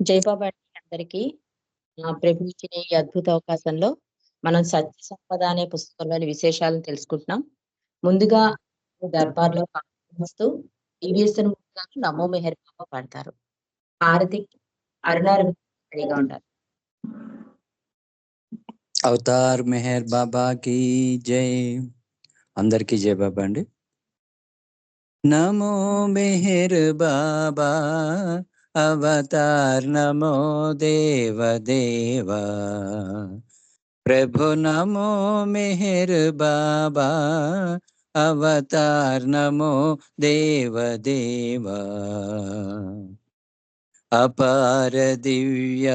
జయబాబా అండి అందరికీ. ప్రభుత్వ ఈ అద్భుత అవకాశంలో మనం సత్య సంపద అనే పుస్తకంలోని విశేషాలను తెలుసుకుంటున్నాం. ముందుగా దర్బార్లో పాల్గొస్తూ ఈవీఎస్ నమో మెహర్ బాబా పాడతారు. హారతి అరుణారు ఉండాలి. అవతార్ మెహర్ బాబా కి జై. అందరికీ జై బాబా అండి. నమో మెహర్ బాబా. అవతార్ నమో దేవ దేవా. ప్రభు నమో మెహర్ బాబా అవతార్ నమో దేవ దేవా. అపార దివ్య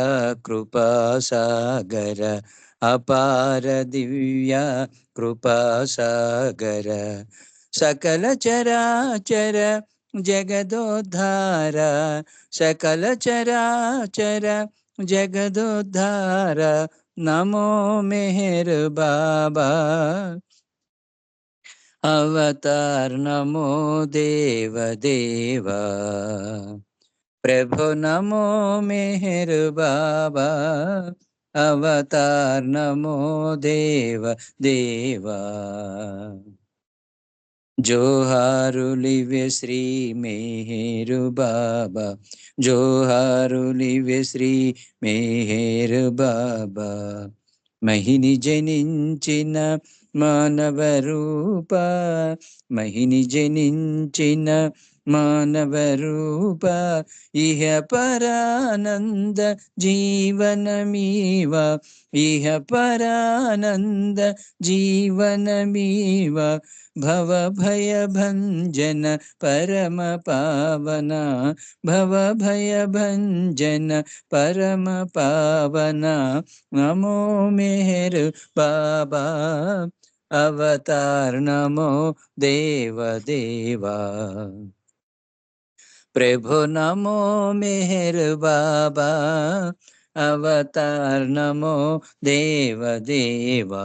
కృపా సాగర అపార దివ్య కృపా సాగర. సకల చరాచర జగదోద్ధార సకల చరాచర జగదోద్ధార నమో మెహర్ బాబా అవతార్ నమో దేవ దేవా ప్రభు నమో మెహర్ బాబా అవతార్ నమో దేవ దేవా జోహారులివ్య శ్రీ మేహేరు బాబా జోహారులివ్య శ్రీ మేహేరు బాబా మహిని జనించిన మానవ రూప మహిని జనించిన मानवरूप इह परानन्द जीवनमीव इह जीवनमीवयजन परम पावन भव भरम पावना नमो मेहर बाबा, अवतार नमो देव देवा నమో మెహర్ బాబా అవతార్ నమో దేవ దేవా ప్రభు నమో మెహర్ బాబా అవతార్ నమో దేవ దేవా.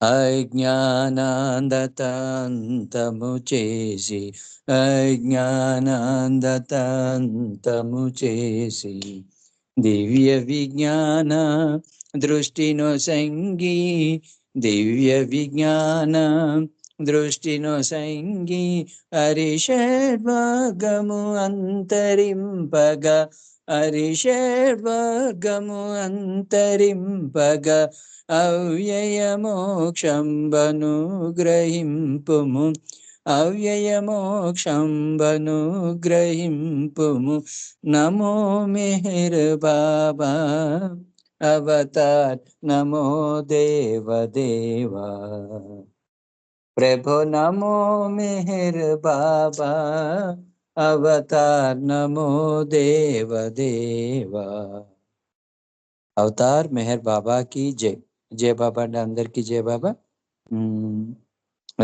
అజ్ఞానాందతంతము చేసి అజ్ఞానాందతంతము చేసి దివ్య విజ్ఞాన దృష్టిను సంగీ దివ్య విజ్ఞాన దృష్టిను సంగి అరిషడ్వర్గము అంతరింపగా. అరిషడ్వర్గము అంతరింపగా. అవ్యయ మోక్షంబను గ్రహింపుము. అవ్యయ మోక్షంబను గ్రహింపుము. నమో మెహర్ బాబా. అవతార్. నమో దేవదేవా ప్రభు నమో మెహర్ బాబా అవతార్ నమో దేవ దేవా అవతార్ మెహర్ బాబా కి జై జై బాబా అంటే అందరికి జై బాబా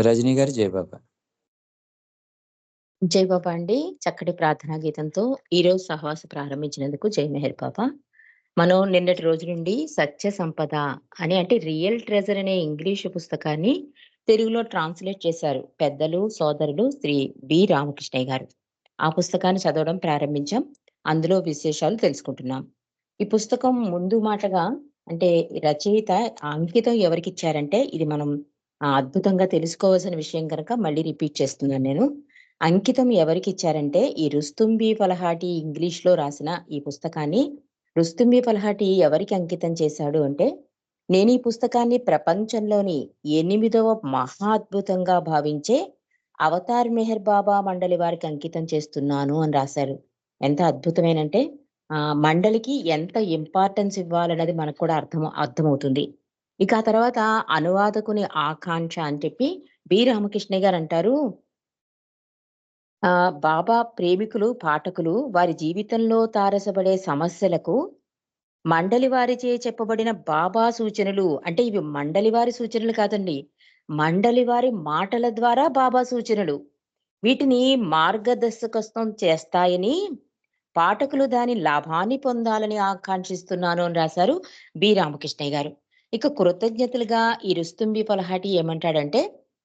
రజనీ గారు జయ బాబా జై బాబా అండి చక్కటి ప్రార్థనా గీతంతో ఈ రోజు సహవాస ప్రారంభించినందుకు జై మెహర్ బాబా. మనం నిన్నటి రోజు నుండి సత్య సంపద అని అంటే రియల్ ట్రెజర్ అనే ఇంగ్లీష్ పుస్తకాన్ని తెలుగులో ట్రాన్స్లేట్ చేశారు పెద్దలు సోదరులు శ్రీ బి. రామకృష్ణయ్య గారు. ఆ పుస్తకాన్ని చదవడం ప్రారంభించాం. అందులో విశేషాలు తెలుసుకుంటున్నాం. ఈ పుస్తకం ముందు మాటగా అంటే రచయిత అంకితం ఎవరికి ఇచ్చారంటే ఇది మనం అద్భుతంగా తెలుసుకోవాల్సిన విషయం కనుక మళ్ళీ రిపీట్ చేస్తున్నాను నేను. అంకితం ఎవరికి ఇచ్చారంటే ఈ రుస్తుంబి పలహాటి ఇంగ్లీష్లో రాసిన ఈ పుస్తకాన్ని. రుస్తుంబి పలహాటి ఎవరికి అంకితం చేశాడు అంటే నేను ఈ పుస్తకాన్ని ప్రపంచంలోని ఎనిమిదవ మహా అద్భుతంగా భావించే అవతార్ మెహర్ బాబా మండలి వారికి అంకితం చేస్తున్నాను అని రాశారు. ఎంత అద్భుతమేనంటే ఆ మండలికి ఎంత ఇంపార్టెన్స్ ఇవ్వాలన్నది మనకు కూడా అర్థం అర్థమవుతుంది. ఇక ఆ తర్వాత అనువాదకుని ఆకాంక్ష అని చెప్పి బి. రామకృష్ణ గారు అంటారు ఆ బాబా ప్రేమికులు పాఠకులు వారి జీవితంలో తారసపడే సమస్యలకు మండలి వారిచే చెప్పబడిన బాబా సూచనలు అంటే ఇవి మండలి వారి సూచనలు కాదండి. మండలి వారి మాటల ద్వారా బాబా సూచనలు. వీటిని మార్గదర్శకత్వం చేస్తాయని పాఠకులు దాని లాభాన్ని పొందాలని ఆకాంక్షిస్తున్నాను అని రాశారు బి. రామకృష్ణయ్య గారు. ఇక కృతజ్ఞతలుగా ఈ రుస్తుంబి పలహాటి ఏమంటాడంటే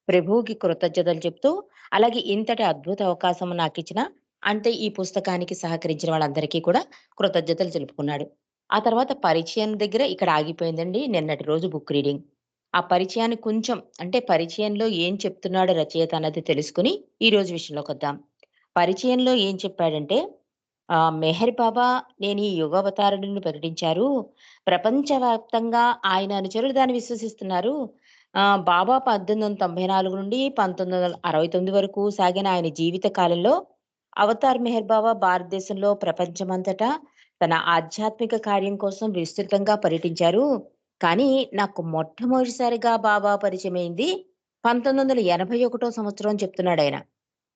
ప్రభువుకి కృతజ్ఞతలు చెప్తూ అలాగే ఇంతటి అద్భుత అవకాశం నాకు ఇచ్చిన అంటే ఈ పుస్తకానికి సహకరించిన వాళ్ళందరికీ కూడా కృతజ్ఞతలు తెలుపుకున్నాడు. ఆ తర్వాత పరిచయం దగ్గర ఇక్కడ ఆగిపోయిందండి నిన్నటి రోజు బుక్ రీడింగ్. ఆ పరిచయాన్ని కొంచెం అంటే పరిచయంలో ఏం చెప్తున్నాడు రచయిత అన్నది తెలుసుకొని ఈరోజు విషయంలోకొద్దాం. పరిచయంలో ఏం చెప్పాడంటే ఆ మెహర్ బాబా నేను ఈ యుగావతారుడిని ప్రకటించారు. ప్రపంచవ్యాప్తంగా ఆయన అనుచరులు దాన్ని విశ్వసిస్తున్నారు. ఆ బాబా 1894 నుండి 1969 వరకు సాగిన ఆయన జీవిత కాలంలో అవతార్ మెహర్ బాబా భారతదేశంలో ప్రపంచమంతటా తన ఆధ్యాత్మిక కార్యం కోసం విస్తృతంగా పర్యటించారు. కానీ నాకు మొట్టమొదటిసారిగా బాబా పరిచయమైంది 1981 సంవత్సరం చెప్తున్నాడు చెప్తున్నాడాయన.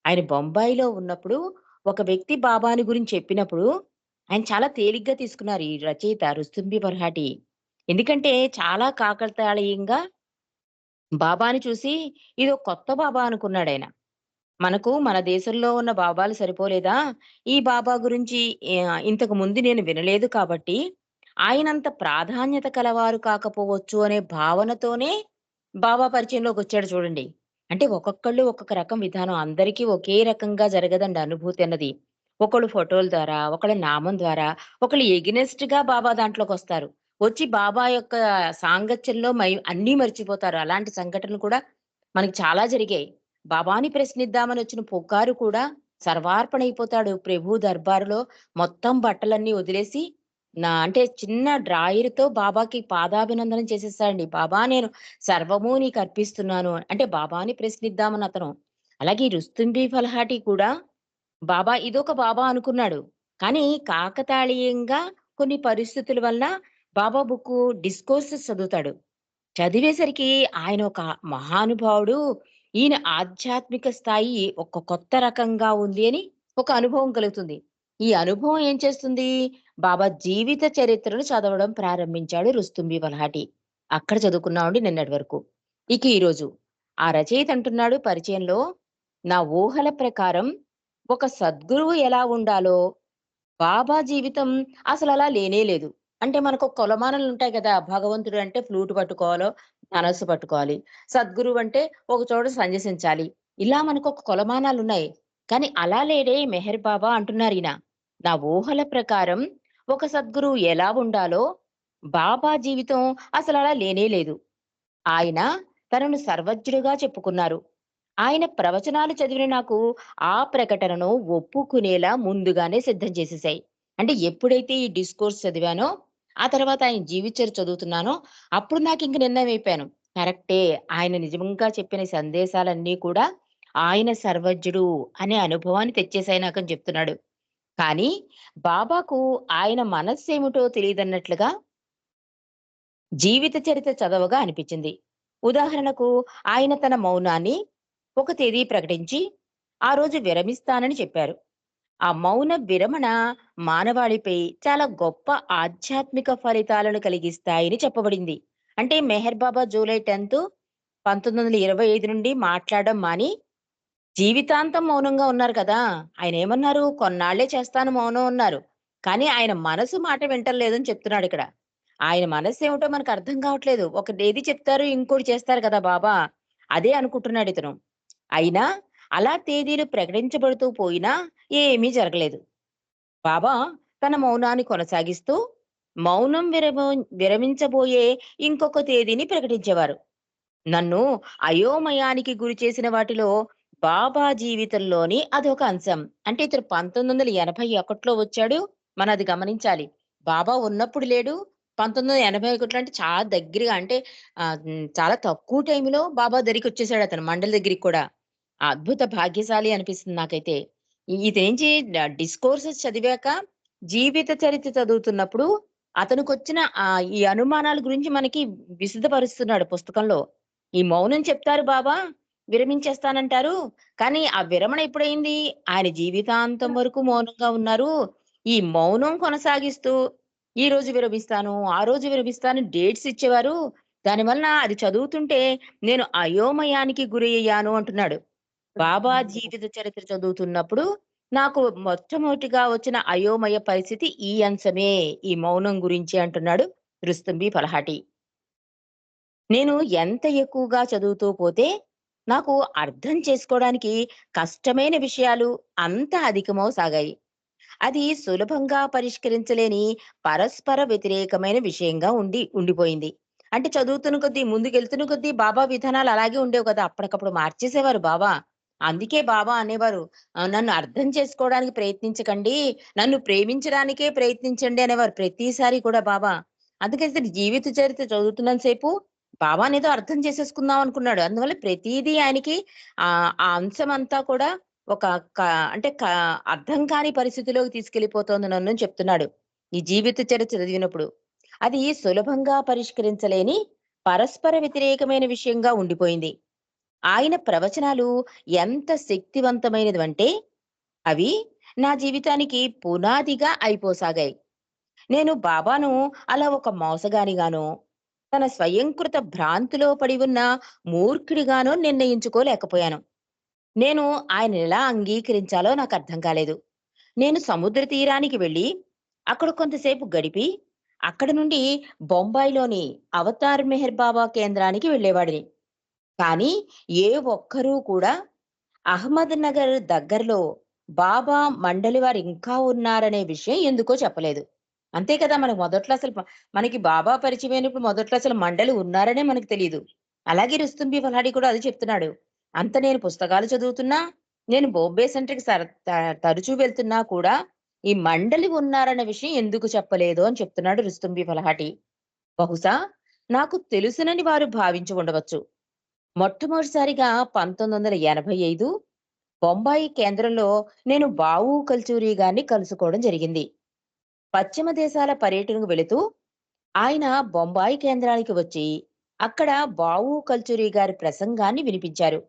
ఆయన బొంబాయిలో ఉన్నప్పుడు ఒక వ్యక్తి బాబాని గురించి చెప్పినప్పుడు ఆయన చాలా తేలిగ్గా తీసుకున్నారు ఈ రచయిత రుస్తుంబి బర్హాటి. ఎందుకంటే చాలా కాకతాళీయంగా బాబాని చూసి ఇదో కొత్త బాబా అనుకున్నాడాయన. మనకు మన దేశంలో ఉన్న బాబాలు సరిపోలేదా? ఈ బాబా గురించి ఇంతకు ముందు నేను వినలేదు కాబట్టి ఆయనంత ప్రాధాన్యత కలవారు కాకపోవచ్చు అనే భావనతోనే బాబా పరిచయంలోకి వచ్చాడు చూడండి. అంటే ఒక్కొక్కళ్ళు ఒక్కొక్క రకం విధానం. అందరికీ ఒకే రకంగా జరగదండి అనుభూతి అన్నది. ఒకళ్ళు ఫోటోల ద్వారా, ఒకళ్ళ నామం ద్వారా, ఒకళ్ళు ఎగనెస్ట్‌గా బాబా దాంట్లోకి వస్తారు వచ్చి బాబా యొక్క సాంగత్యంలో మై అన్నీ మర్చిపోతారు. అలాంటి సంఘటనలు కూడా మనకి చాలా జరిగాయి. బాబాని ప్రశ్నిద్దామని వచ్చిన పుకారు కూడా సర్వార్పణ అయిపోతాడు ప్రభు దర్బారులో మొత్తం బట్టలన్నీ వదిలేసి నా అంటే చిన్న డ్రాయర్‌తో బాబాకి పాదాభినందనం చేసేస్తాడండి బాబా నేను సర్వము నీకు అర్పిస్తున్నాను. అంటే బాబాని ప్రశ్నిద్దామని అతను. అలాగే రుస్తుంబి ఫలహాటి కూడా బాబా ఇదొక బాబా అనుకున్నాడు. కానీ కాకతాళీయంగా కొన్ని పరిస్థితుల వలన బాబా బుక్కు డిస్కోర్సెస్ చదువుతాడు. చదివేసరికి ఆయన ఒక మహానుభావుడు. ఈయన ఆధ్యాత్మిక స్థాయి ఒక కొత్త రకంగా ఉంది అని ఒక అనుభవం కలుగుతుంది. ఈ అనుభవం ఏం చేస్తుంది? బాబా జీవిత చరిత్రను చదవడం ప్రారంభించాడు రుస్తుంబి వల్హాటి అక్కడ చదువుకున్నామండి నిన్నటి వరకు. ఇక ఈరోజు ఆ రచయిత అంటున్నాడు పరిచయంలో నా ఊహల ప్రకారం ఒక సద్గురువు ఎలా ఉండాలో బాబా జీవితం అసలలా లేనే లేదు. అంటే మనకు కొలమానాలు ఉంటాయి కదా భగవంతుడు అంటే ఫ్లూట్ పట్టుకోవాలో, మనస్సు పట్టుకోవాలి. సద్గురువు అంటే ఒక చోట సంజసించాలి ఇలా మనకు ఒక కొలమానాలు ఉన్నాయి కానీ అలా లేడే మెహర్ బాబా అంటున్నారు ఈయన నా ఊహల ప్రకారం ఒక సద్గురువు ఎలా ఉండాలో బాబా జీవితం అసలలా లేనే లేదు. ఆయన తనను సర్వజ్ఞుడుగా చెప్పుకున్నారు. ఆయన ప్రవచనాలు చదివిన నాకు ఆ ప్రకటనను ఒప్పుకునేలా ముందుగానే సిద్ధం చేసేసాయి. అంటే ఎప్పుడైతే ఈ డిస్కోర్స్ చదివానో, ఆ తర్వాత ఆయన జీవిత చరిత్ర చదువుతున్నానో, అప్పుడు నిర్ణయం అయిపోయాను కరెక్టే. ఆయన నిజంగా చెప్పిన సందేశాలన్నీ కూడా ఆయన సర్వజ్ఞుడు అనే అనుభవాన్ని తెచ్చేసాయి నాకని చెప్తున్నాడు. కానీ బాబాకు ఆయన మనస్సు ఏమిటో తెలియదన్నట్లుగా జీవిత చరిత్ర చదవగా అనిపించింది. ఉదాహరణకు ఆయన తన మౌనాన్ని ఒక తేదీ ప్రకటించి, ఆ రోజు విరమిస్తానని చెప్పారు. ఆ మౌన విరమణ మానవాళిపై చాలా గొప్ప ఆధ్యాత్మిక ఫలితాలను కలిగిస్తాయని చెప్పబడింది. అంటే మెహర్ బాబా జూలై 10, 1925 నుండి మాట్లాడడం మాని జీవితాంతం మౌనంగా ఉన్నారు కదా! ఆయనేమన్నారు? కొన్నాళ్ళే చేస్తాను మౌనం ఉన్నారు కానీ ఆయన మనసు మాట వింటలేదని చెప్తున్నాడు ఇక్కడ ఆయన మనసు ఏమిటో మనకు అర్థం కావట్లేదు. ఒకటేది చెప్తారు, ఇంకోటి చేస్తారు కదా బాబా! అదే అనుకుంటున్నాడు ఇతను అయినా అలా తేదీలు ప్రకటించబడుతూ పోయినా ఏమీ జరగలేదు. బాబా తన మౌనాన్ని కొనసాగిస్తూ మౌనం విరమో విరమించబోయే ఇంకొక తేదీని ప్రకటించేవారు. నన్ను అయోమయానికి గురి చేసిన వాటిలో బాబా జీవితంలోని అదొక అంశం. అంటే ఇతను 1981లో వచ్చాడు. మనది గమనించాలి. బాబా ఉన్నప్పుడు లేడు. 1981 అంటే చాలా దగ్గరగా అంటే చాలా తక్కువ టైంలో బాబా దరికి వచ్చేసాడు అతను మండలి దగ్గరికి కూడా. అద్భుత భాగ్యశాలి అనిపిస్తుంది నాకైతే. ఇదేంటి డిస్కోర్సెస్ చదివాక జీవిత చరిత్ర చదువుతున్నప్పుడు అతనికొచ్చిన ఆ ఈ అనుమానాల గురించి మనకి విశదపరుస్తున్నాడు పుస్తకంలో. ఈ మౌనం చెప్తారు బాబా, విరమించేస్తానంటారు. కానీ ఆ విరమణ ఎప్పుడైంది ఆయన జీవితాంతం వరకు మౌనంగా ఉన్నారు. ఈ మౌనం కొనసాగిస్తూ ఈ రోజు విరమిస్తాను, ఆ రోజు విరమిస్తాను డేట్స్ ఇచ్చేవారు. దానివల్ల అది చదువుతుంటే నేను అయోమయానికి గురి అయ్యాను అంటున్నాడు. బాబా జీవిత చరిత్ర చదువుతున్నప్పుడు నాకు మొట్టమొదటిగా వచ్చిన అయోమయ పరిస్థితి ఈ అంశమే. ఈ మౌనం గురించి అంటున్నాడు రుస్తుంబి ఫల్హాటి. నేను ఎంత ఎక్కువగా చదువుతూ పోతే నాకు అర్థం చేసుకోవడానికి కష్టమైన విషయాలు అంత అధికమవసాగాయి. అది సులభంగా పరిష్కరించలేని పరస్పర వ్యతిరేకమైన విషయంగా ఉండి ఉండిపోయింది. అంటే చదువుతున్న కొద్దీ, ముందుకెళ్తున్న కొద్దీ బాబా విధానాలు అలాగే ఉండేవి కదా! అప్పటికప్పుడు మార్చేసేవారు బాబా. అందుకే బాబా అనేవారు, "నన్ను అర్థం చేసుకోవడానికి ప్రయత్నించకండి. నన్ను ప్రేమించడానికే ప్రయత్నించండి" అనేవారు ప్రతిసారి కూడా బాబా. అందుకని జీవిత చరిత్ర చదువుతున్నంత సేపు బాబానేదో అర్థం చేసేసుకుందాం అనుకున్నాడు. అందువల్ల ప్రతిదీ ఆయనకి ఆ అంశం అంతా కూడా ఒక అంటే అర్థం కాని పరిస్థితిలోకి తీసుకెళ్ళిపోతోంది నన్ను చెప్తున్నాడు. ఈ జీవిత చరిత్ర చదివినప్పుడు. అది సులభంగా పరిష్కరించలేని పరస్పర వ్యతిరేకమైన విషయంగా ఉండిపోయింది. ఆయన ప్రవచనాలు ఎంత శక్తివంతమైనవంటే అవి నా జీవితానికి పునాదిగా అయిపోసాగాయి. నేను బాబాను అలా ఒక మోసగానిగానో, తన స్వయంకృత భ్రాంతిలో పడి ఉన్న మూర్ఖుడిగానో నిర్ణయించుకోలేకపోయాను. నేను ఆయననెలా అంగీకరించాలో నాకు అర్థం కాలేదు. నేను సముద్ర తీరానికి వెళ్ళి అక్కడ కొంతసేపు గడిపి, అక్కడ నుండి బొంబాయిలోని అవతార్ మెహర్ బాబా కేంద్రానికి వెళ్ళేవాడిని. కానీ ఏ ఒక్కరూ కూడా అహ్మద్ నగర్ దగ్గరలో బాబా మండలి వారు ఇంకా ఉన్నారనే విషయం ఎందుకో చెప్పలేదు. అంతే కదా! మనకు మొదట్లో అసలు మనకి బాబా పరిచయమైనప్పుడు మొదట్లో అసలు మండలి ఉన్నారనే మనకు తెలియదు అలాగే రుస్తుంబి ఫలాడి కూడా అది చెప్తున్నాడు. అంత నేను పుస్తకాలు చదువుతున్నా, నేను బొంబే సెంటర్‌కి సర్ త తరచూ వెళ్తున్నా కూడా ఈ మండలి ఉన్నారన్న విషయం ఎందుకు చెప్పలేదు అని చెప్తున్నాడు రుస్తుంబి ఫలహాటి. బహుశా నాకు తెలుసునని వారు భావించి ఉండవచ్చు. మొట్టమొదటిసారిగా 1985 బొంబాయి కేంద్రంలో నేను బావు కల్చూరి గారిని కలుసుకోవడం జరిగింది. పశ్చిమ దేశాల పర్యటనకు వెళుతూ ఆయన బొంబాయి కేంద్రానికి వచ్చి, అక్కడ బావు కల్చూరి గారి ప్రసంగాన్ని వినిపించారు.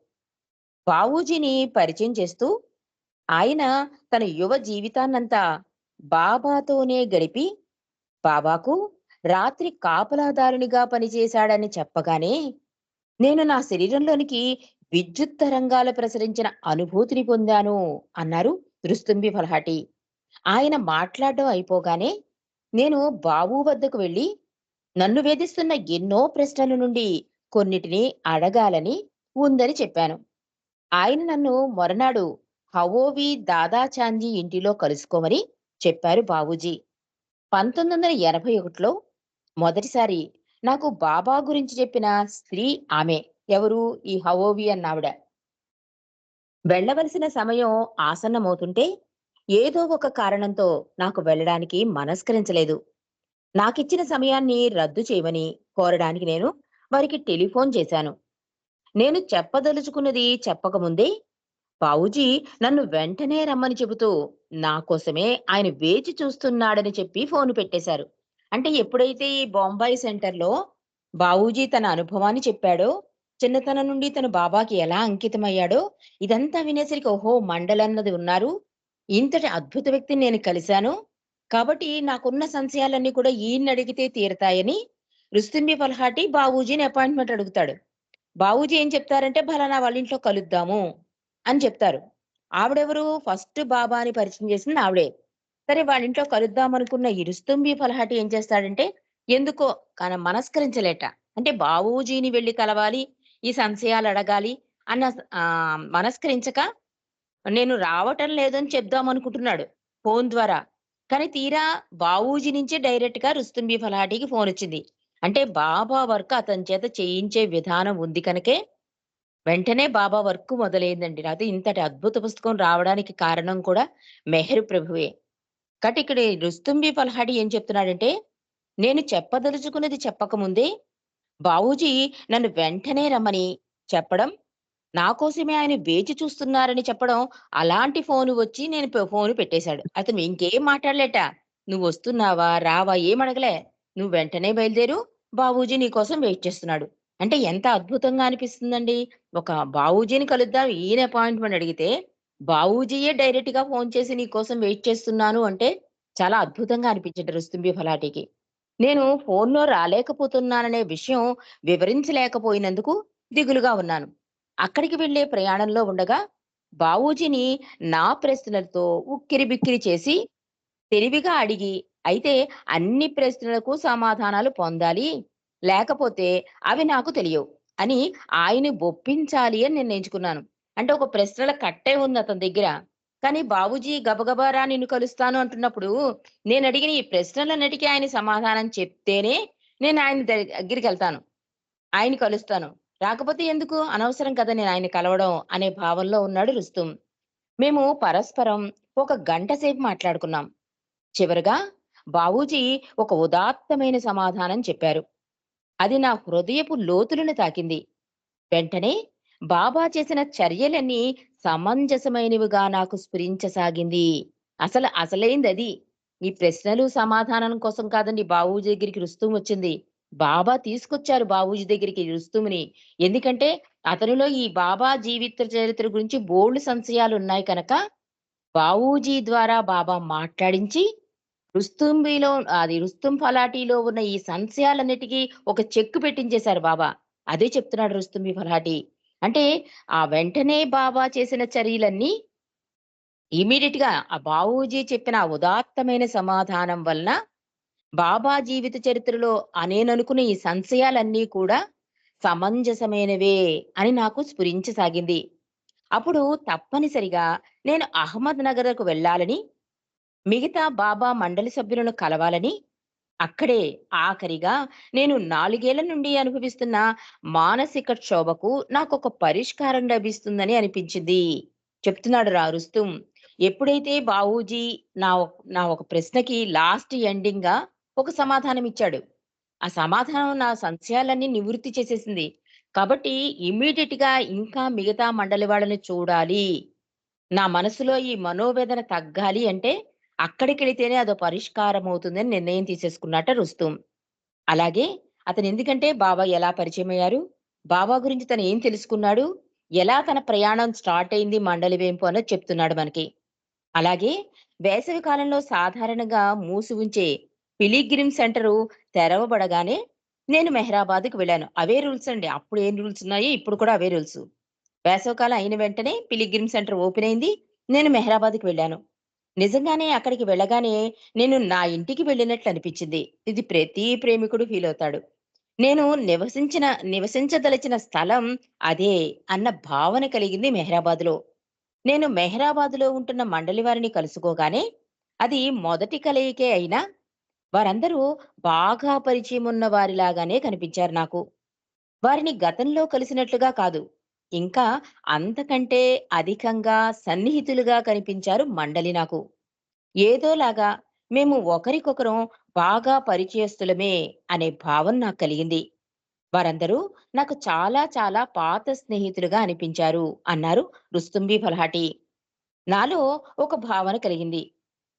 బావూజీని పరిచయం చేస్తూ, ఆయన తన యువ జీవితాన్నంతా బాబాతోనే గడిపి, బాబాకు రాత్రి కాపలాదారునిగా పనిచేశాడని చెప్పగానే, నేను నా శరీరంలోనికి విద్యుత్ తరంగాలు ప్రసరించిన అనుభూతిని పొందాను అన్నారు రుస్తుంబి ఫలహాటి. ఆయన మాట్లాడడం అయిపోగానే, నేను బాబు వద్దకు వెళ్ళి నన్ను వేధిస్తున్న ఎన్నో ప్రశ్నల నుండి కొన్నిటిని అడగాలని ఉందని చెప్పాను. ఆయన నన్ను మరునాడు హవోవి దాదాచాందీ ఇంటిలో కలుసుకోమని చెప్పారు బావూజీ. 1981లో మొదటిసారి నాకు బాబా గురించి చెప్పిన స్త్రీ ఆమె. ఎవరు? ఈ హవోవి అన్నావిడ. వెళ్ళవలసిన సమయం ఆసన్నమవుతుంటే, ఏదో ఒక కారణంతో నాకు వెళ్ళడానికి మనస్కరించలేదు. నాకిచ్చిన సమయాన్ని రద్దు చేయమని కోరడానికి నేను వారికి టెలిఫోన్ చేశాను. నేను చెప్పదలుచుకున్నది చెప్పకముందే, బావుజీ నన్ను వెంటనే రమ్మని చెబుతూ, నా కోసమే ఆయన వేచి చూస్తున్నాడని చెప్పి ఫోను పెట్టేశారు. అంటే ఎప్పుడైతే ఈ బాంబాయి సెంటర్‌లో బావూజీ తన అనుభవాన్ని చెప్పాడో, చిన్నతనం నుండి తను బాబాకి ఎలా అంకితమయ్యాడో, ఇదంతా వినేసరికి ఓహో! మండలన్నది ఉన్నారు. ఇంతటి అద్భుత వ్యక్తిని నేను కలిశాను. కాబట్టి నాకున్న సంశయాలన్నీ కూడా ఈయన్నడిగితే తీరతాయని రుస్తుంబి ఫల్హాటి బావూజీని అపాయింట్‌మెంట్ అడుగుతాడు. బావూజీ ఏం చెప్తారంటే, "ఫలానా వాళ్ళ ఇంట్లో కలుద్దాము" అని చెప్తారు. ఆవిడెవరు? ఫస్ట్ బాబాని పరిచయం చేసింది ఆవిడే. సరే వాళ్ళ ఇంట్లో కలుద్దాం అనుకున్న ఈ రుస్తుంబి ఫలహాటి ఏం చేస్తాడంటే, ఎందుకో కన మనస్కరించలేట. అంటే బావూజీని వెళ్ళి కలవాలి, ఈ సంశయాలు అడగాలి అన్న మనస్కరించక, నేను రావటం లేదని చెప్దాం అనుకుంటున్నాడు ఫోన్ ద్వారా. కానీ తీరా బావూజీ నుంచే డైరెక్ట్‌గా రుస్తుంబి ఫలహాటికి ఫోనొచ్చింది. అంటే బాబా వర్క్ అతని చేత చేయించే విధానం ఉంది కనుకే, వెంటనే బాబా వర్క్ మొదలైందండి. లేకపోతే ఇంతటి అద్భుత పుస్తకం రావడానికి కారణం కూడా మెహర్ ప్రభువే. కాబట్టి ఇక్కడ రుస్తుంబి ఫలహాటి ఏం చెప్తున్నాడంటే, నేను చెప్పదలుచుకున్నది చెప్పకముందే, బావూజీ నన్ను వెంటనే రమ్మని చెప్పడం, నా కోసమే ఆయన వేచి చూస్తున్నారని చెప్పడం, అలాంటి ఫోను వచ్చి నేను ఫోన్ ఫోను పెట్టేశాడు. అతను ఇంకేం మాట్లాడలేట. నువ్వు వస్తున్నావా రావా?" ఏం అడగలే. "నువ్వు వెంటనే బయలుదేరు. బావూజీ నీ కోసం వెయిట్ చేస్తున్నాడు." అంటే ఎంత అద్భుతంగా అనిపిస్తుందండి. ఒక బావూజీని కలుద్దాం ఈయన అపాయింట్‌మెంట్ అడిగితే, బావూజీయే డైరెక్ట్‌గా ఫోన్ చేసి నీ కోసం వెయిట్ చేస్తున్నాను అంటే, చాలా అద్భుతంగా అనిపించింది రుస్తుంబి ఫలాటికి. నేను ఫోన్లో రాలేకపోతున్నాననే విషయం వివరించలేకపోయినందుకు దిగులుగా ఉన్నాను. అక్కడికి వెళ్ళే ప్రయాణంలో ఉండగా, బావూజీని నా ప్రశ్నలతో ఉక్కిరిబిక్కిరి చేసి, తెలివిగా అడిగి, అయితే అన్ని ప్రశ్నలకు సమాధానాలు పొందాలి. లేకపోతే అవి నాకు తెలియవు. అని ఆయన ఒప్పించాలి అని నిర్ణయించుకున్నాను. అంటే ఒక ప్రశ్నల కట్టే ఉంది అతని దగ్గర. కానీ బాబూజీ గబగబారా నిన్ను కలుస్తాను అంటున్నప్పుడు, నేను అడిగిన ఈ ప్రశ్నలన్నిటికీ ఆయన సమాధానం చెప్తేనే నేను ఆయన దగ్గరికి వెళ్తాను ఆయన కలుస్తాను. రాకపోతే ఎందుకు? అనవసరం కదా నేను ఆయన కలవడం అనే భావంలో ఉన్నాడు రుస్తుం. మేము పరస్పరం ఒక గంట సేపు మాట్లాడుకున్నాం. చివరగా బావూజీ ఒక ఉదాత్తమైన సమాధానం చెప్పారు. అది నా హృదయపు లోతులను తాకింది. వెంటనే బాబా చేసిన చర్యలన్నీ సమంజసమైనవిగా నాకు స్ఫురించసాగింది. అసలు అసలైందది. ఈ ప్రశ్నలు సమాధానం కోసం కాదండి బాబూజీ దగ్గరికి రుస్తుం వచ్చింది. బాబా తీసుకొచ్చారు బాబూజీ దగ్గరికి రుస్తుముని. ఎందుకంటే అతనిలో ఈ బాబా జీవిత చరిత్ర గురించి బోర్డు సంశయాలు ఉన్నాయి కనుక, బావూజీ ద్వారా బాబా మాట్లాడించి, రుస్తుంబిలో అది రుస్తుం ఫలాటీలో ఉన్న ఈ సంశయాలన్నిటికీ ఒక చెక్ పెట్టించేశారు బాబా. అదే చెప్తున్నాడు రుస్తుంబి ఫలాటి. అంటే ఆ వెంటనే బాబా చేసిన చర్యలన్నీ ఇమ్మీడియేట్‌గా ఆ బావూజీ చెప్పిన ఉదాత్తమైన సమాధానం వలన బాబా జీవిత చరిత్రలో అనేననుకునే ఈ సంశయాలన్నీ కూడా సమంజసమైనవే అని నాకు స్ఫురించసాగింది. అప్పుడు తప్పనిసరిగా నేను అహ్మద్ నగర్‌కు వెళ్ళాలని, మిగతా బాబా మండలి సభ్యులను కలవాలని, అక్కడే ఆఖరిగా నేను నాలుగేళ్ళ నుండి అనుభవిస్తున్న మానసిక క్షోభకు ఒక పరిష్కారం లభిస్తుందని అనిపించింది. చెప్తున్నాడు రా రుస్తుం. ఎప్పుడైతే బావూజీ నా ఒ నా ఒక ప్రశ్నకి లాస్ట్ ఎండింగ్‌గా ఒక సమాధానం ఇచ్చాడు. ఆ సమాధానం నా సంశయాలన్నీ నివృత్తి చేసేసింది. కాబట్టి ఇమ్మీడియేట్‌గా ఇంకా మిగతా మండలి వాళ్ళని చూడాలి. నా మనసులో ఈ మనోవేదన తగ్గాలి అంటే అక్కడికెళితేనే అదో పరిష్కారం అవుతుందని నిర్ణయం తీసేసుకున్నట్ట రుస్తుం. అలాగే అతను ఎందుకంటే బాబా ఎలా పరిచయం అయ్యారు బాబా గురించి తను ఏం తెలుసుకున్నాడు? ఎలా తన ప్రయాణం స్టార్ట్ అయింది మండలి వేంపు అన్నది చెప్తున్నాడు మనకి. అలాగే వేసవి కాలంలో సాధారణంగా మూసి ఉంచే పిలిగ్రిమ్ సెంటరు తెరవబడగానే నేను మెహరాబాద్‌కి వెళ్ళాను. అవే రూల్స్ అండి. అప్పుడు ఏం రూల్స్ ఉన్నాయో ఇప్పుడు కూడా అవే రూల్స్. వేసవికాలం అయిన వెంటనే పిలిగ్రిమ్ సెంటర్ ఓపెన్ అయింది. నేను మెహరాబాద్‌కి వెళ్ళాను. నిజంగానే అక్కడికి వెళ్ళగానే నేను నా ఇంటికి వెళ్ళినట్లు అనిపించింది. ఇది ప్రతి ప్రేమికుడు ఫీల్ అవుతాడు. నేను నివసించిన నివసించదలిచిన స్థలం అదే అన్న భావన కలిగింది మెహరాబాద్‌లో. నేను మెహరాబాద్‌లో ఉంటున్న మండలి వారిని కలుసుకోగానే అది మొదటి కలయికే అయినా వారందరూ బాగా పరిచయం ఉన్న వారిలాగానే కనిపించారు నాకు. వారిని గతంలో కలిసినట్లుగా కాదు. ఇంకా అంతకంటే అధికంగా సన్నిహితులుగా కనిపించారు మండలి నాకు. ఏదోలాగా మేము ఒకరికొకరం బాగా పరిచయస్తులమే అనే భావన నాకు కలిగింది. వారందరూ నాకు చాలా చాలా పాత స్నేహితులుగా అనిపించారు అన్నారు రుస్తుంబి ఫలహాటి నాలో ఒక భావన కలిగింది.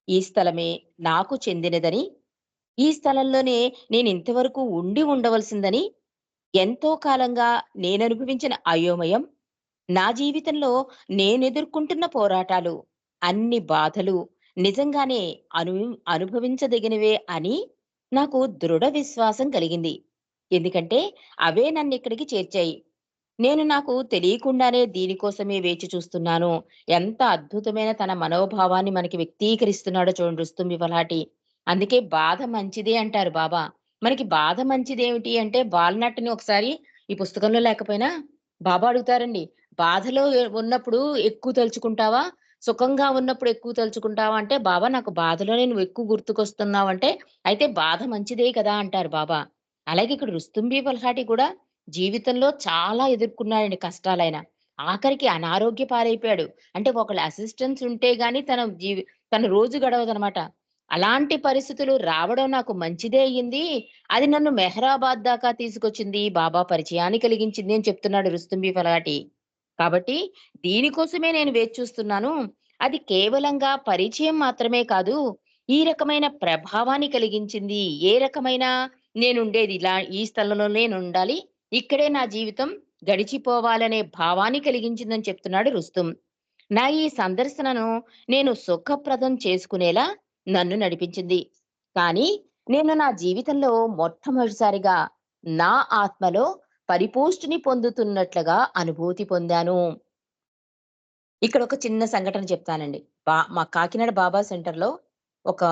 ఈ స్థలమే నాకు చెందినదని, ఈ స్థలంలోనే నేను ఇంతవరకు ఉండి ఉండవలసిందని, ఎంతో కాలంగా నేననుభవించిన అయోమయం, నా జీవితంలో నేనెదుర్కొంటున్న పోరాటాలు, అన్ని బాధలు నిజంగానే అను అనుభవించదగినవే అని నాకు దృఢ విశ్వాసం కలిగింది. ఎందుకంటే అవే నన్ను ఇక్కడికి చేర్చాయి. నేను నాకు తెలియకుండానే దీనికోసమే వేచి చూస్తున్నాను. ఎంత అద్భుతమైన తన మనోభావాన్ని మనకి వ్యక్తీకరిస్తున్నాడో చూడండి రుస్తుంబి అందుకే బాధ మంచిదే అంటారు బాబా. మనకి బాధ మంచిదేమిటి అంటే వాల్‌నట్‌ని ఒకసారి ఈ పుస్తకంలో లేకపోయినా బాబా అడుగుతారండి. బాధలో ఉన్నప్పుడు ఎక్కువ తలుచుకుంటావా? సుఖంగా ఉన్నప్పుడు ఎక్కువ తలుచుకుంటావా? అంటే బాబా నాకు బాధలోనే నువ్వు ఎక్కువ గుర్తుకొస్తున్నావంటే, అయితే బాధ మంచిదే కదా! అంటారు బాబా. అలాగే ఇక్కడ రుస్తుంబి పల్హాటి కూడా జీవితంలో చాలా ఎదుర్కొన్నాడండి కష్టాలైన ఆఖరికి అనారోగ్య పాలైపోయాడు. అంటే ఒకళ్ళ అసిస్టెన్స్ ఉంటే గాని తన జీవి తన రోజు గడవదనమాట. అలాంటి పరిస్థితులు రావడం నాకు మంచిదే అయ్యింది. అది నన్ను మెహరాబాద్ దాకా తీసుకొచ్చింది. బాబా పరిచయాన్ని కలిగించింది అని చెప్తున్నాడు రుస్తుంబి ఫలాటి కాబట్టి దీనికోసమే నేను వేచి చూస్తున్నాను. అది కేవలంగా పరిచయం మాత్రమే కాదు, ఈ రకమైన ప్రభావాన్ని కలిగించింది. ఏ రకమైన నేనుండేది ఇలా ఈ స్థలంలోనే నేనుండాలి. ఇక్కడే నా జీవితం గడిచిపోవాలనే భావాన్ని కలిగించిందని చెప్తున్నాడు రుస్తుం. నా ఈ సందర్శనను నేను సుఖప్రదం చేసుకునేలా నన్ను నడిపించింది. కానీ నేను నా జీవితంలో మొట్టమొదటిసారిగా నా ఆత్మలో పరిపోష్టిని పొందుతున్నట్లుగా అనుభూతి పొందాను. ఇక్కడ ఒక చిన్న సంఘటన చెప్తానండి. బా మా కాకినాడ బాబా సెంటర్‌లో ఒక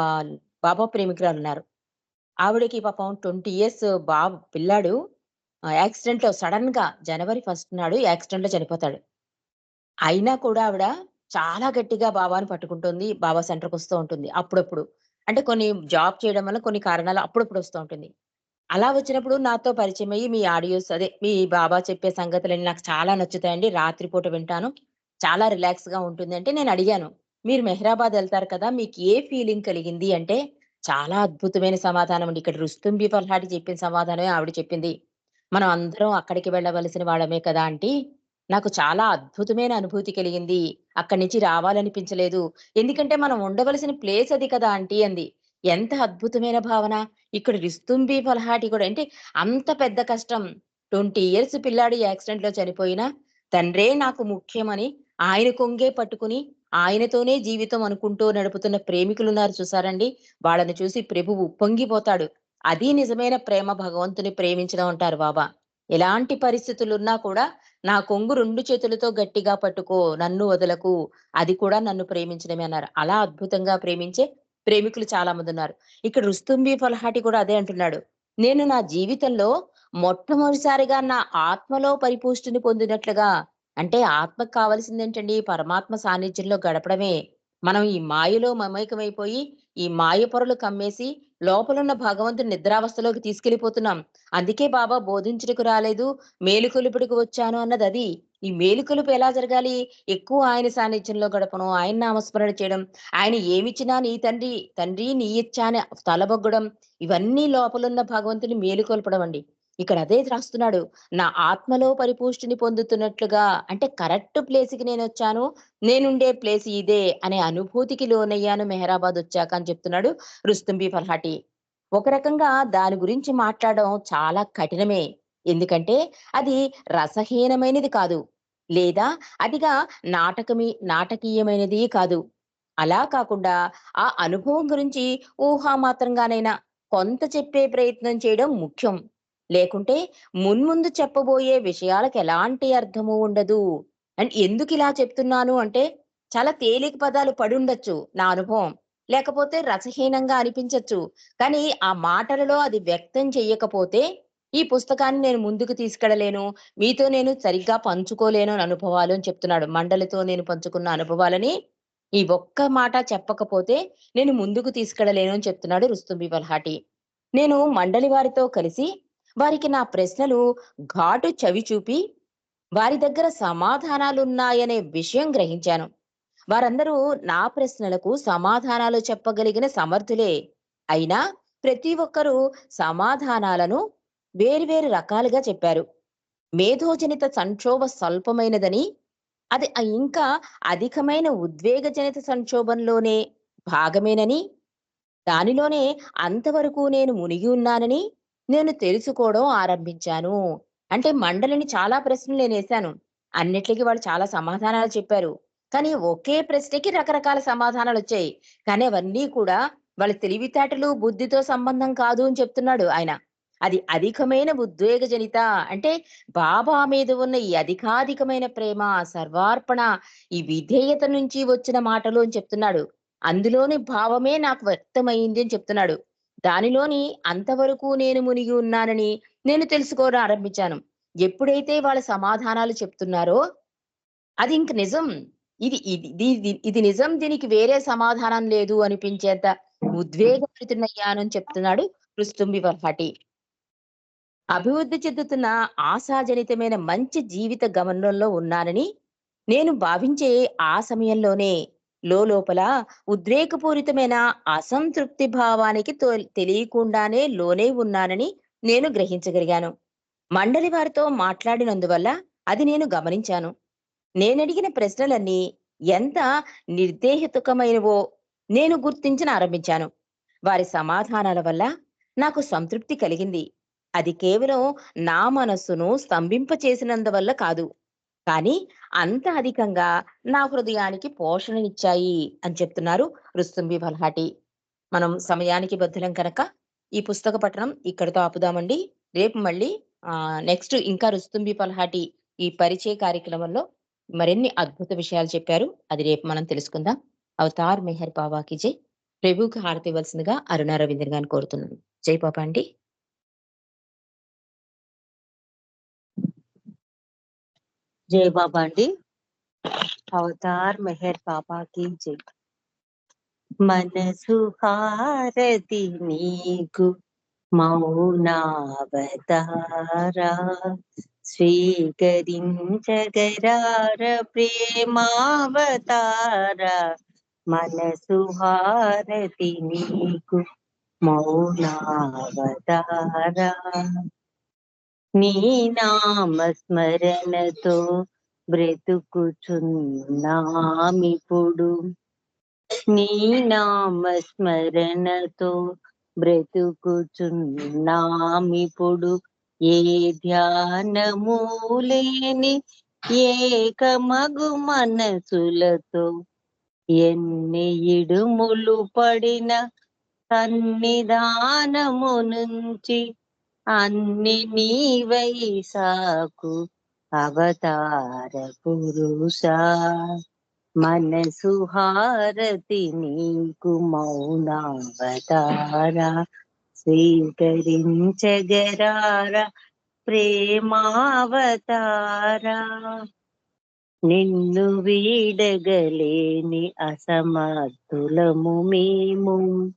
బాబా ప్రేమికురాలు ఉన్నారు ఆవిడకి పాపం 20 ఇయర్స్ బాబు పిల్లాడు. ఆహ్, యాక్సిడెంట్‌లో సడన్గా జనవరి ఫస్ట్ నాడు యాక్సిడెంట్‌లో చనిపోతాడు. అయినా కూడా ఆవిడ చాలా గట్టిగా బాబాను పట్టుకుంటుంది. బాబా సెంటర్కి వస్తూ ఉంటుంది అప్పుడప్పుడు. అంటే కొన్ని జాబ్ చేయడం వల్ల కొన్ని కారణాలు అప్పుడప్పుడు వస్తూ ఉంటుంది. అలా వచ్చినప్పుడు నాతో పరిచయం అయ్యి మీ ఆడియోస్ అదే మీ బాబా చెప్పే సంగతులన్నీ నాకు చాలా నచ్చుతాయండి. రాత్రిపూట వింటాను. చాలా రిలాక్స్‌గా ఉంటుంది అంటే నేను అడిగాను. మీరు మెహ్రాబాద్ వెళ్తారు కదా! మీకు ఏ ఫీలింగ్ కలిగింది అంటే, చాలా అద్భుతమైన సమాధానం అండి. ఇక్కడ రుస్తుంబి ఫల్హాటి చెప్పిన సమాధానమే ఆవిడ చెప్పింది. మనం అందరం అక్కడికి వెళ్ళవలసిన వాళ్ళమే కదా ఆంటీ. నాకు చాలా అద్భుతమైన అనుభూతి కలిగింది. అక్కడి నుంచి రావాలనిపించలేదు. ఎందుకంటే మనం ఉండవలసిన ప్లేస్ అది కదా ఆంటీ అంది. ఎంత అద్భుతమైన భావన. ఇక్కడ రిస్తుంబి ఫలహాటి కూడా అంటే అంత పెద్ద కష్టం. 20 ఇయర్స్ పిల్లాడు యాక్సిడెంట్‌లో చనిపోయినా, తండ్రే నాకు ముఖ్యమని ఆయన కొంగే పట్టుకుని, ఆయనతోనే జీవితం అనుకుంటూ నడుపుతున్న ప్రేమికులున్నారు చూసారండి. వాళ్ళని చూసి ప్రభువు ఉప్పొంగిపోతాడు. అది నిజమైన ప్రేమ భగవంతుని ప్రేమించడం అంటారు బాబా. ఎలాంటి పరిస్థితులున్నా కూడా నా కొంగు రెండు చేతులతో గట్టిగా పట్టుకో. నన్ను వదలకు. అది కూడా నన్ను ప్రేమించడమే అన్నారు. అలా అద్భుతంగా ప్రేమించే ప్రేమికులు చాలా మంది ఉన్నారు ఇక్కడ రుస్తుంబి ఫలహాటి కూడా అదే అంటున్నాడు. నేను నా జీవితంలో మొట్టమొదటిసారిగా నా ఆత్మలో పరిపుష్టిని పొందినట్లుగా అంటే ఆత్మకు కావాల్సిందేంటండి? పరమాత్మ సాన్నిధ్యంలో గడపడమే. మనం ఈ మాయలో మమేకమైపోయి, ఈ మాయ పొరలు కమ్మేసి, లోపలున్న భగవంతుని నిద్రావస్థలోకి తీసుకెళ్ళిపోతున్నాం. అందుకే బాబా బోధించుటకు రాలేదు, మేలుకొలుపుడికి వచ్చాను అన్నది అది ఈ మేలుకొలుపు ఎలా జరగాలి? ఎక్కువ ఆయన సాన్నిధ్యంలో గడపడం, ఆయన నామస్మరణ చేయడం, ఆయన ఏమిచ్చినా నీ తండ్రి, తండ్రి నీ ఇచ్చా అని తలబొగ్గడం, ఇవన్నీ లోపలున్న భగవంతుని మేలుకొల్పడం అండి. ఇక్కడ అదే రాస్తున్నాడు. నా ఆత్మలో పరిపుష్టిని పొందుతున్నట్లుగా అంటే కరెక్ట్ ప్లేస్‌కి నేను వచ్చాను నేనుండే ప్లేస్ ఇదే అనే అనుభూతికి లోనయ్యాను మెహరాబాద్ వచ్చాక అని చెప్తున్నాడు రుస్తుంబి ఫల్హాటి. ఒక రకంగా దాని గురించి మాట్లాడడం చాలా కఠినమే. ఎందుకంటే అది రసహీనమైనది కాదు. లేదా అదిగా నాటకమీ నాటకీయమైనది కాదు. అలా కాకుండా ఆ అనుభవం గురించి ఊహామాత్రంగానైనా కొంత చెప్పే ప్రయత్నం చేయడం ముఖ్యం. లేకుంటే మున్ముందు చెప్పబోయే విషయాలకు ఎలాంటి అర్థము ఉండదు. అండ్ ఎందుకు ఇలా చెప్తున్నాను అంటే చాలా తేలిక పదాలు పడుండొచ్చు నా అనుభవం. లేకపోతే రసహీనంగా అనిపించచ్చు కానీ ఆ మాటలలో అది వ్యక్తం చెయ్యకపోతే ఈ పుస్తకాన్ని నేను ముందుకు తీసుకెళ్ళలేను. మీతో నేను సరిగ్గా పంచుకోలేను అని అనుభవాలు అని చెప్తున్నాడు. మండలితో నేను పంచుకున్న అనుభవాలని ఈ ఒక్క మాట చెప్పకపోతే నేను ముందుకు తీసుకెళ్ళలేను అని చెప్తున్నాడు రుస్తుంబి ఫల్హాటి. నేను మండలి వారితో కలిసి వారికి నా ప్రశ్నలు ఘాటు చవి చూపి, వారి దగ్గర సమాధానాలున్నాయనే విషయం గ్రహించాను. వారందరూ నా ప్రశ్నలకు సమాధానాలు చెప్పగలిగిన సమర్థులే. అయినా ప్రతి ఒక్కరూ సమాధానాలను వేర్వేరు రకాలుగా చెప్పారు. మేధోజనిత సంక్షోభ స్వల్పమైనదని, అది ఇంకా అధికమైన ఉద్వేగజనిత సంక్షోభంలోనే భాగమేనని, దానిలోనే అంతవరకు నేను మునిగి ఉన్నానని నేను తెలుసుకోవడం ఆరంభించాను. అంటే మండలిని చాలా ప్రశ్నలు నేనేశాను. అన్నిటికీ వాళ్ళు చాలా సమాధానాలు చెప్పారు. కానీ ఒకే ప్రశ్నకి రకరకాల సమాధానాలు వచ్చాయి కానీ అవన్నీ కూడా వాళ్ళ తెలివితేటలు, బుద్ధితో సంబంధం కాదు అని చెప్తున్నాడు ఆయన. అది అధికమైన ఉద్వేగజనిత అంటే బాబా మీద ఉన్న ఈ అధికాధికమైన ప్రేమ, సర్వార్పణ, ఈ విధేయత నుంచి వచ్చిన మాటలు అని చెప్తున్నాడు. అందులోని భావమే నాకు వ్యక్తమైంది అని చెప్తున్నాడు. దానిలోని అంతవరకు నేను మునిగి ఉన్నానని నేను తెలుసుకోవడం ఆరంభించాను. ఎప్పుడైతే వాళ్ళ సమాధానాలు చెప్తున్నారో అది ఇంక నిజం. ఇది ఇది ఇది నిజం దీనికి వేరే సమాధానం లేదు అనిపించేంత ఉద్వేగభరితుడినయ్యాను అని చెప్తున్నాడు రుస్తుంబి ఫల్హాటి. అభివృద్ధి చెందుతున్న ఆశాజనితమైన మంచి జీవిత గమనంలో ఉన్నానని నేను భావించే ఆ సమయంలోనే లోలోపల ఉద్రేకపూరితమైన అసంతృప్తి భావానికి తో తెలియకుండానే లోనే ఉన్నానని నేను గ్రహించగలిగాను. మండలి వారితో మాట్లాడినందువల్ల అది నేను గమనించాను. నేనడిగిన ప్రశ్నలన్నీ ఎంత నిర్దేహతుకమైనవో నేను గుర్తించిన ఆరంభించాను. వారి సమాధానాల వల్ల నాకు సంతృప్తి కలిగింది. అది కేవలం నా మనస్సును స్తంభింపచేసినందువల్ల కాదు. కానీ అంత అధికంగా నా హృదయానికి పోషణనిచ్చాయి అని చెప్తున్నారు రుస్తుంబి బల్హాటి మనం సమయానికి బద్దులం కనుక ఈ పుస్తక పఠనం ఇక్కడితో ఆపుదామండి. రేపు మళ్ళీ ఆ నెక్స్ట్ ఇంకా రుస్తుంబి పల్హాటి ఈ పరిచయ కార్యక్రమంలో మరిన్ని అద్భుత విషయాలు చెప్పారు. అది రేపు మనం తెలుసుకుందాం. అవతార్ మెహర్ బాబాకి జై. ప్రభుకి హారతి ఇవ్వాల్సిందిగా అరుణ రవీంద్ర గారిని కోరుతున్నాను. జై బాబా అండి. జై బాబా అండి. అవతార్ మెహర్ బాబా కి జై. మనసు హారతి నీకు మౌనావతారా. స్వీకరించగరార ప్రేమావతారా. మనసు హారతి నీకు మౌనావతారా. నీ నామస్మరణతో బ్రతుకుచున్నామిప్పుడు. నీ నామస్మరణతో బ్రతుకుచున్నామిప్పుడు. ఏ ధ్యానము లేని ఏకమగు మనసులతో ఎన్ని ఇడుములు పడిన సన్నిధానము నుంచి అన్ని నీవై సాకు అవతార పురుష. మనసు హారతి నీకు మౌనావతారా. స్వీకరించగరారా ప్రేమావతారా. నిన్ను వీడగలేని అసమర్థులము మేము.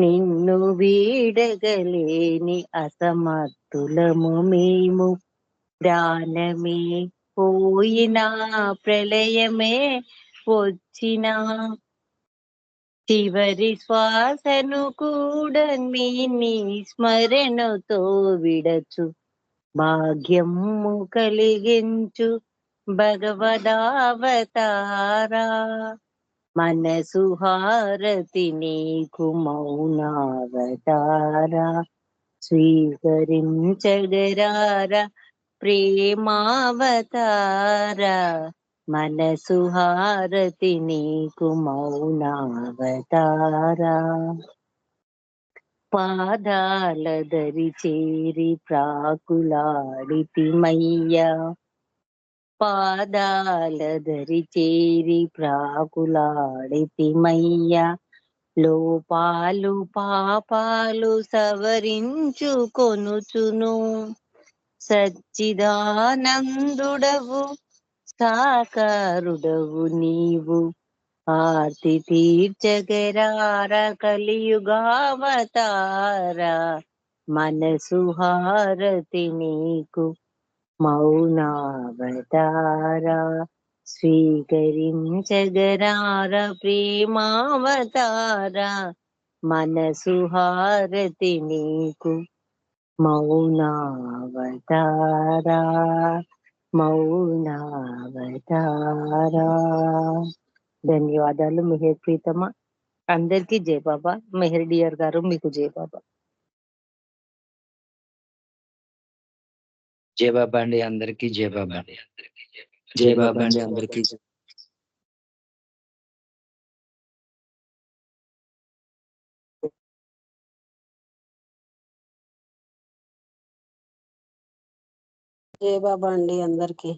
నిన్ను వీడగలేని అసమర్థులము మేము. ప్రాణమే పోయినా ప్రళయమే వచ్చినా. చివరి శ్వాసను కూడా మీ నీ స్మరణతో విడచు. భాగ్యము కలిగించు భగవదావతారా. మనసు హారతి నీకు మౌనావతారా స్వీకరించగరారా ప్రేమావతారా మనసు హారతి నీకు మౌనావతారా పాదాల దరి చేరి ప్రాకులాడితిమయ్యా పాదాల దరి చేరి ప్రాకులాడితిమయ్యా లోపాలు పాపాలు సవరించుకొనుచును. సచ్చిదానందుడవు సాకారుడవు నీవు. ఆర్తి తీర్చగరార కలియుగావతార మనసు హారతి నీకు. మౌనావతారా స్వీకరించగరార ప్రేమావతారా మనసు హారతి నీకు మౌనావతారా మౌనావతారా ధన్యవాదాలు మెహర్ ప్రీతమ్మ అందరికీ జై బాబా మెహర్ డియర్ గారు మీకు జై బాబా జయ బాబా అండి అందరికీ జయ బాబా జయ బాబా అండి అందరికీ జయ బాబా అండి అందరికి